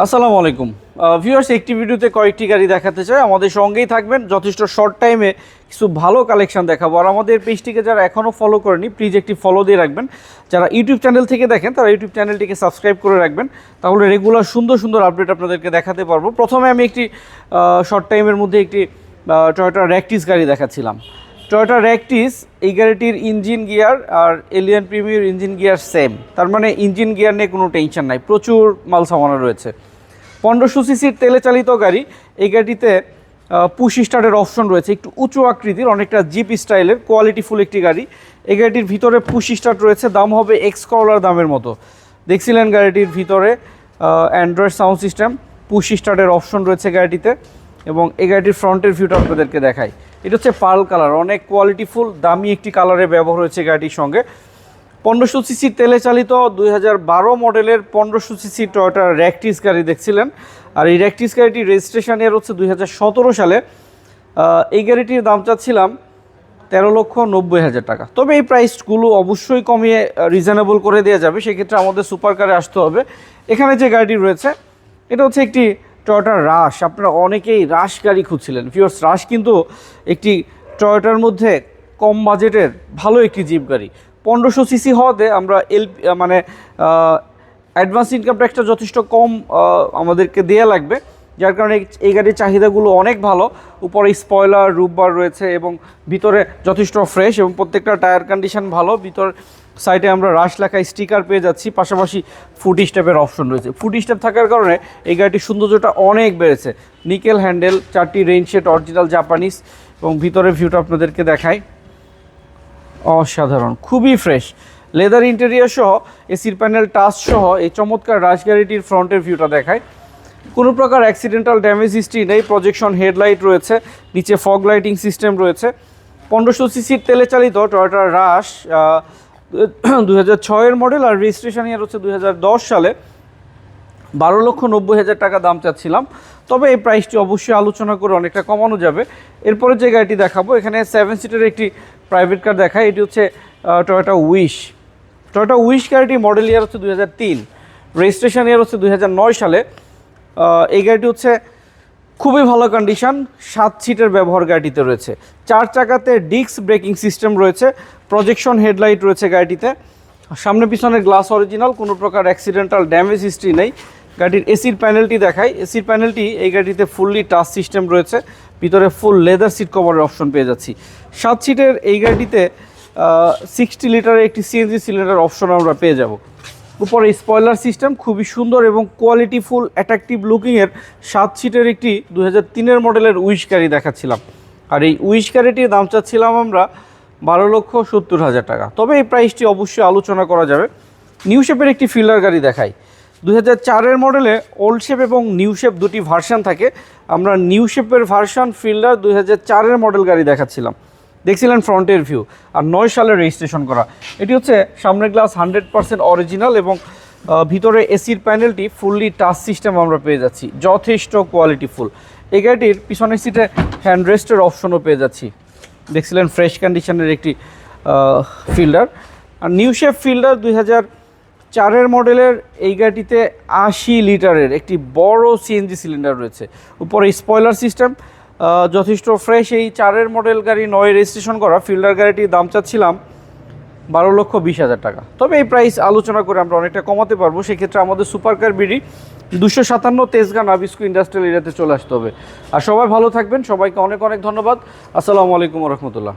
আসসালামু আলাইকুম। ভিউয়ার্স একটি ভিডিওতে কয়েকটি গাড়ি দেখাতে চাই। আমাদের সঙ্গেই থাকবেন। যথেষ্ট শর্ট টাইমে কিছু ভালো কালেকশন দেখাবো। আর আমাদের পেজটিকে যারা এখনও ফলো করেনি প্লিজ একটি ফলো দিয়ে রাখবেন। যারা ইউটিউব চ্যানেল থেকে দেখেন, তারা ইউটিউব চ্যানেলটিকে সাবস্ক্রাইব করে রাখবেন। তাহলে রেগুলার সুন্দর সুন্দর আপডেট আপনাদেরকে দেখাতে পারব। প্রথমে আমি একটি শর্ট টাইমের মধ্যে একটি টয়োটা র্যাকটিস গাড়ি দেখাচ্ছিলাম। টয়োটা র্যাকটিস এই গাড়িটির ইঞ্জিন গিয়ার আর Allion premier engine gear same তার মানে ইঞ্জিন গিয়ার নিয়ে কোনো টেনশন নাই, প্রচুর মাল সামানো রয়েছে। পনেরোশো সিসির তেলে চালিত গাড়ি এই গাড়িটিতে পুশ স্টার্টের অপশন রয়েছে। একটু উঁচু আকৃতির, অনেকটা জিপ স্টাইলের কোয়ালিটিফুল একটি গাড়ি। এই গাড়িটির ভিতরে পুশ স্টার্ট রয়েছে, দাম হবে এক্স করলার দামের মতো। দেখছিলেন গাড়িটির ভিতরে অ্যান্ড্রয়েড সাউন্ড সিস্টেম পুশ স্টার্টের অপশন রয়েছে গাড়িটিতে এবং এই গাড়িটির ফ্রন্টের ভিউটা আপনাদেরকে দেখাই। এটা হচ্ছে পার্ল কালার, অনেক কোয়ালিটিফুল দামি একটি কালারে ব্যবহার হয়েছে গাড়িটির সঙ্গে। পনেরোশো সিসি তেলে চালিত দুই হাজার বারো মডেলের পনেরোশো সিসি টয়টার র্যাকটিস গাড়ি দেখছিলেন। আর এই র্যাকটিস গাড়িটির রেজিস্ট্রেশন ইয়ার হচ্ছে দুই হাজার সতেরো সালে। এই গাড়িটির দাম চাচ্ছিলাম তেরো লক্ষ নব্বই হাজার টাকা। তবে এই প্রাইসগুলো অবশ্যই কমিয়ে রিজনেবল করে দেওয়া যাবে। সেক্ষেত্রে আমাদের সুপার কারে আসতে হবে। এখানে যে গাড়িটি রয়েছে, এটা হচ্ছে একটি টয়োটার রাশ, আপনারা অনেকেই রাশ গাড়ি খুঁজছিলেন। ফিওর্স রাশ কিন্তু একটি টয়োটার মধ্যে কম বাজেটের ভালো একটি জিপ গাড়ি। পনেরোশো সিসি হওয়াতে আমরা এল মানে অ্যাডভান্স ইনকাম ট্যাক্সটা যথেষ্ট কম আমাদেরকে দেয়া লাগবে। যার কারণে এই গাড়ির চাহিদাগুলো অনেক ভালো। উপরে স্পয়লার রুববার রয়েছে এবং ভিতরে যথেষ্ট ফ্রেশ এবং প্রত্যেকটা টায়ার কন্ডিশন ভালো। ভিতর সাইডে আমরা রাশ লেখা স্টিকার পেয়ে যাচ্ছি। পাশাপাশি ফুট স্টেপের অপশন রয়েছে। ফুট স্টেপ থাকার কারণে এই গাড়িটির সৌন্দর্যটা অনেক বেড়েছে। নিকেল হ্যান্ডেল চারটি রেইন অরিজিনাল জাপানিজ এবং ভিতরের ভিউটা আপনাদেরকে দেখায় অসাধারণ, খুবই ফ্রেশ লেদার ইন্টেরিয়ার সহ এসির প্যানেল টাচ সহ এই চমৎকার রাশ গাড়িটির ফ্রন্টের ভিউটা দেখায় কোনো প্রকার অ্যাক্সিডেন্টাল ড্যামেজ হিস্ট্রি নেই প্রজেকশন হেডলাইট রয়েছে, নিচে ফগ লাইটিং সিস্টেম রয়েছে। পনেরোশো সিসির তেলে চালিত টয়োটা রাশ দু হাজার মডেল আর রেজিস্ট্রেশন ইয়ার হচ্ছে দু হাজার দশ সালে। বারো লক্ষ নব্বই হাজার টাকা দাম চাচ্ছিলাম। তবে এই প্রাইসটি অবশ্যই আলোচনা করে অনেকটা কমানো যাবে। এরপরে যে গাড়িটি দেখাবো, এখানে সেভেন সিটের একটি প্রাইভেট কার দেখায়। এটি হচ্ছে টয়োটা উইশ টয়োটা উইশ গাড়িটি মডেল ইয়ার হচ্ছে দুই হাজার তিন। রেজিস্ট্রেশন ইয়ার হচ্ছে দু হাজার নয় সালে। এই গাড়িটি হচ্ছে খুবই ভালো কন্ডিশন সাত সিটের ব্যবহার গাড়িটিতে রয়েছে। চার চাকাতে ডিস্ক ব্রেকিং সিস্টেম রয়েছে প্রজেকশন হেডলাইট রয়েছে গাড়িটিতে। সামনে পিছনের গ্লাস অরিজিনাল কোনো প্রকার অ্যাক্সিডেন্টাল ড্যামেজ হিস্ট্রি নেই। গাড়ির এসির প্যানেলটি দেখাই। এসির প্যানেলটি এই গাড়িতে ফুললি টাচ সিস্টেম রয়েছে। ভিতরে ফুল লেদার সিট কভারের অপশন পেয়ে যাচ্ছি। সাত সিটের এই গাড়িটিতে সিক্সটি লিটারের একটি সিএনজি সিলিন্ডার অপশন আমরা পেয়ে যাব। উপরে স্পয়লার সিস্টেম খুবই সুন্দর এবং কোয়ালিটি ফুল অ্যাট্রাকটিভ লুকিংয়ের সাত সিটের একটি দু তিনের মডেলের উইশ গাড়ি দেখাচ্ছিলাম। আর এই উইশ গাড়িটির দাম চাচ্ছিলাম আমরা বারো লক্ষ সত্তর হাজার টাকা। তবে এই প্রাইসটি অবশ্যই আলোচনা করা যাবে। নিউ শেপের একটি ফিল্ডার গাড়ি দেখাই। দু চারের মডেলে ওল্ড শেপ এবং নিউ শেপ দুটি ভার্সন থাকে। আমরা নিউ শেপের ভার্সন ফিল্ডার দু চারের মডেল গাড়ি দেখাচ্ছিলাম। দেখছিলেন ফ্রন্টের ভিউ আর নয় সালে রেজিস্ট্রেশন করা। এটি হচ্ছে সামনের গ্লাস হান্ড্রেড পার্সেন্ট অরিজিনাল এবং ভিতরে এসির প্যানেলটি ফুললি টাচ সিস্টেম আমরা পেয়ে যাচ্ছি। যথেষ্ট কোয়ালিটি ফুল এই গাড়িটির পিছনের সিটে হ্যান্ড রেস্টের অপশনও পেয়ে যাচ্ছি। দেখছিলেন ফ্রেশ কন্ডিশনের একটি ফিল্ডার আর নিউ শেপ ফিল্ডার দুই হাজার চারের মডেলের এই গাড়িটিতে আশি লিটারের একটি বড় সিএনজি সিলিন্ডার রয়েছে। উপরে স্পয়লার সিস্টেম যথেষ্ট ফ্রেশ এই চারের মডেল গাড়ি নয় রেজিস্ট্রেশন করা ফিল্ডার গাড়িটির দাম চাচ্ছিলাম বারো লক্ষ বিশ হাজার টাকা। তবে এই প্রাইস আলোচনা করে আমরা অনেকটা কমাতে পারব, সেক্ষেত্রে আমাদের সুপার কার বিডি দুশো সাতান্ন তেজগান নাবিস্কু ইন্ডাস্ট্রিয়াল এরিয়াতে চলে আসতে হবে। আর সবাই ভালো থাকবেন, সবাইকে অনেক অনেক ধন্যবাদ। আসসালামু আলাইকুম রহমতুল্লাহ।